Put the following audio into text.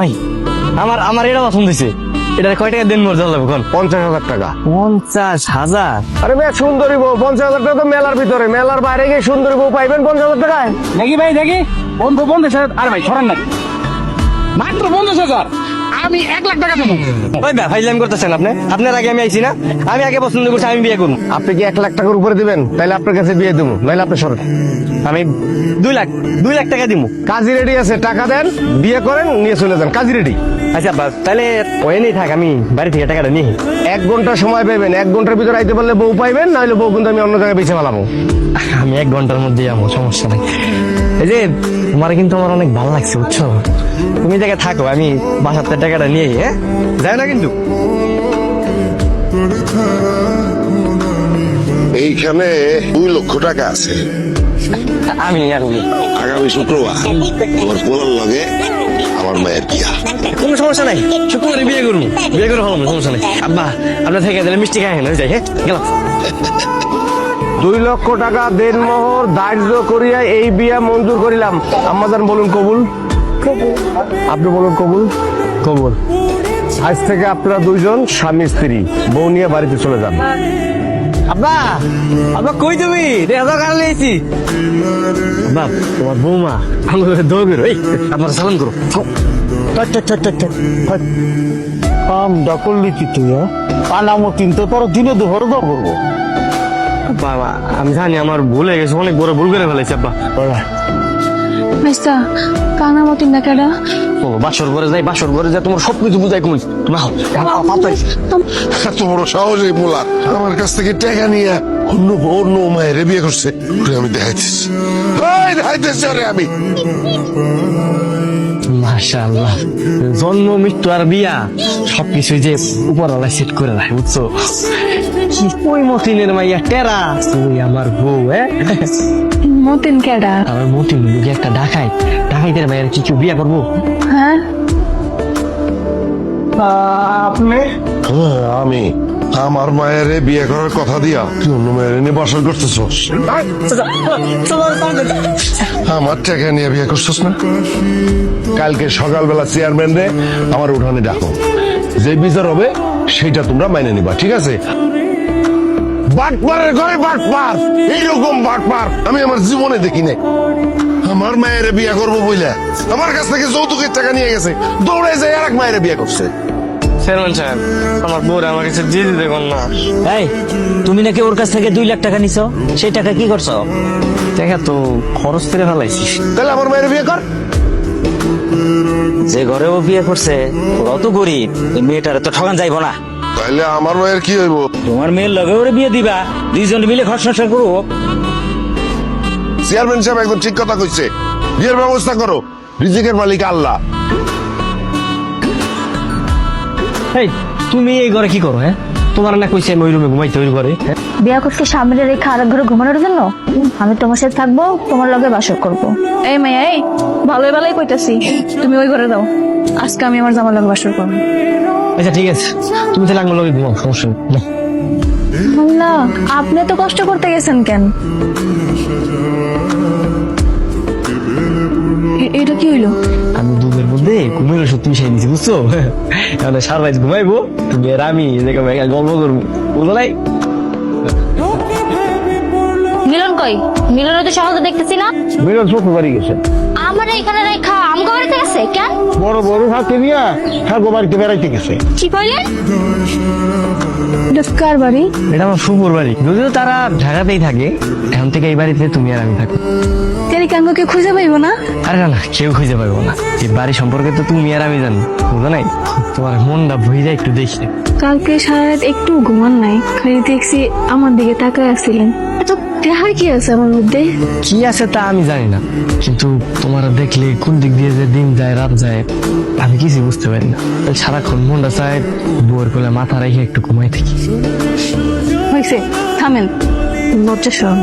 I আমার আমার এটা পছন্দ হয়েছে এটা কয় টাকা দিন মোর লাগবে কোন পঞ্চাশ হাজার টাকা। পঞ্চাশ হাজার? আরে ভাই সুন্দরী বউ পঞ্চাশ হাজার টাকা তো মেলার ভিতরে। মেলার বাইরে গিয়ে সুন্দরী বউ পাইবেন পঞ্চাশ হাজার টাকায়? দেখি ভাই দেখি। বন্ধু পঞ্চাশ হাজার আরে ভাই সরান না। মাত্র পঞ্চাশ হাজার? আমি এক লাখ টাকা দেবো ওই ব্যা ফাইজলাম করতেছেন আপনি? আপনার আগে আমি আইছি না? আমি আগে পছন্দ করছি আমি বিয়ে করব আপনি কি এক লাখ টাকার উপরে দিবেন? তাহলে আপনার কাছে বিয়ে দেবো নাহলে আপনি সরেন আমি দুই লাখ দুই লাখ টাকা দিব কাজী রেডি আছে টাকা দেন বিয়ে করেন নিয়ে চলে যান। কাজী রেডি। আচ্ছা বাস তাহলে থাক আমি বাড়ি থেকে টাকাটা নিয়ে এক ঘণ্টা সময় পাবেন এক ঘণ্টার ভিতরে আইতে পারলে বউ পাইবেন নাহলে বউ কিন্তু আমি অন্য জায়গায় বেছে ফেলাবো। আমি এক ঘণ্টার মধ্যে যাব সমস্যা নেই। এই যে তোমার কিন্তু আমার অনেক ভালো লাগছে বুঝছ? তুমি জায়গায় থাকো আমি থেকে টাকাটা নিয়ে হ্যাঁ? যাই না কিন্তু। এইখানে দুই লক্ষ টাকা আছে। আমি আর আগামী শুক্রবার আমার পোলার লগে আমার মায়ের বিয়া। কোনো সমস্যা নাই শুক্রবারে বিয়ে করব বিয়ে করে হলো সমস্যা নেই। আব্বা আপনার থেকে দিলে মিষ্টি খাই না যাই হ্যাঁ? গেলাম। দুই লক্ষ টাকা দেন মোহর ধার্য করিয়া এই বিয়া মঞ্জুর করিলাম। আমাদের বলুন কবুল। আপনি বলুন কবুল? কবুল। আজ থেকে আপনারা দুইজন স্বামী স্ত্রী বউ নিয়ে বাড়িতে চলে যান। আব্বা আব্বা কই তুমি? দেখা কারণ নিয়েছি। আব্বা তোমার বৌমা। আমাদের দৌড় বেরো এই আপনার সালাম করো। কাম ডাকলি কি তুই আনামো কিন্তু তোর দিনে দুহর দর করব। বাবা আমি জানি আমার ভুলে গেছে অনেক বড় ভুল করে ফেলেছি আব্বা। আচ্ছা কানা মতিন না কেডা ও বাসর ঘরে যাই বাসর ঘরে যাই তোমার সবকিছু বুঝাই কমি। তুমি আও এত বড় সাহস এই পোলার আমার কাছ থেকে টাকা নিয়ে অন্য অন্য মায়ের বিয়ে করছে। আমি দেখাইতেছি। দেখাইতেছি আমি। মাশাআল্লাহ। জন্ম মৃত্যু আর বিয়া সবকিছু যে উপরওয়ালা সেট করে রাখে বুঝছ? ওই মতিনের মাইয়া টেরা। তুই আমার বউ হ্যাঁ? মতিন কেডা? আমার মতিন লোকে একটা ডাকাই। ডাকাইতের মায়ের কি কেউ বিয়া করব? হ্যাঁ? আপনি? হ্যাঁ, আমি। আমার মায়ের বিয়ে করার কথা দিয়া তুই অন্য মায়ের নিয়ে বাসর করতেছস আমার টাকা নিয়ে বিয়ে করছস না? কালকে সকালবেলা চেয়ারম্যান রে আমার উঠানে ডাকো। যে বিচার হবে সেটা তোমরা মাইনে নিবা ঠিক আছে? বাটপারের ঘরে বাটপার। এইরকম বাটপার আমি আমার জীবনে দেখি নাই। আমার মায়ের বিয়ে করব বইলা। আমার কাছ থেকে যৌতুকের টাকা নিয়ে গেছে। দৌড়ে যায় আর এক মায়ের বিয়ে করছে। চেয়ারম্যান সাহেব আমার বউরে আমার কাছে দিয়ে দিতে কোন না। এই তুমি নাকি ওর কাছ থেকে দুই লাখ টাকা নিছো? সেই টাকা কি করছ? দেখা তো খরচ করে ফেলাইছি তাহলে আমার মায়ের বিয়ে কর। যে ঘরে ও বিয়ে করছে ওরাও তো গরিব এই মেয়েটারে তো ঠগান যাইবো না। তাহলে আমার মায়ের কি হইব? তোমার মেয়ের লগে ওরে বিয়ে দিবা দুইজন মিলে ঘর সংসার করব। চেয়ারম্যান সাহেব একদম ঠিক কথা কইছে। বিয়ের ব্যবস্থা করো রিজিকের মালিক আল্লাহ। এই তুমি এই ঘরে কি করো হ্যাঁ? তোমার না কইছে আমি ওই রুমে ঘুমাইতে ওই ঘরে হ্যাঁ? বিয়া করতে সামনে রেখে আরেক ঘরে ঘুমানোর জন্য? আমি তোমার সাথে থাকব তোমার লগে বাসর করব। এই মাইয়া এই ভালোই ভালোই কইতাছি। তুমি ওই ঘরে দাও। আজকে আমি আমার জামার লগে বাসর করব। আচ্ছা ঠিক আছে। তুমি তাহলে আমার লগে ঘুমাও সমস্যা নেই। আল্লাহ আপনি তো কষ্ট করতে গেছেন কেন? এটা কি হইল? আমি দুধের মধ্যে ঘুমের ওষুধ তুমি সেই নিছি বুঝছ? এখন সারা রাত ঘুমাইবো তুমি আর আমি গল্প করব। বুঝলো নাই? মিলন কই? মিলনের তো দেখতেছি না? মিলন শ্বশুর বাড়ি গেছে। আমার এখানে রেখা আমগো বাড়িতে গেছে কেন? বড় বড় হাতে নিয়ে হ্যাঁ গো বাড়িতে বেড়াইতে গেছে। কি কইলেন? কার বাড়ি? এটা আমার শ্বশুর বাড়ি। যদিও তারা ঢাকাতেই থাকে এখন থেকে এই বাড়িতে তুমি আর আমি থাকব। কেন কাঙ্গকে খুঁজে পাইবো না? আরে না কেউ খুঁজে পাবো না। এই বাড়ি সম্পর্কে তো তুমি আর আমি জানি বুঝো নাই? তোমার মনটা ভুই যায় একটু দেখি। কালকে সারা রাত একটু ঘুমান নাই খালি দেখছি আমার দিকে তাকায় আসছিলেন। এত দেখার কি আছে আমার মধ্যে? কি আছে তা আমি জানি না কিন্তু তোমার দেখলে কোন দিক দিয়ে যে দিন যায় রাত যায় আমি কিছু বুঝতে পারি না। সারাক্ষণ মনটা চায় বউয়ের কোলে মাথা রেখে একটু ঘুমাই থাকি। হয়েছে থামেন লজ্জা সরম।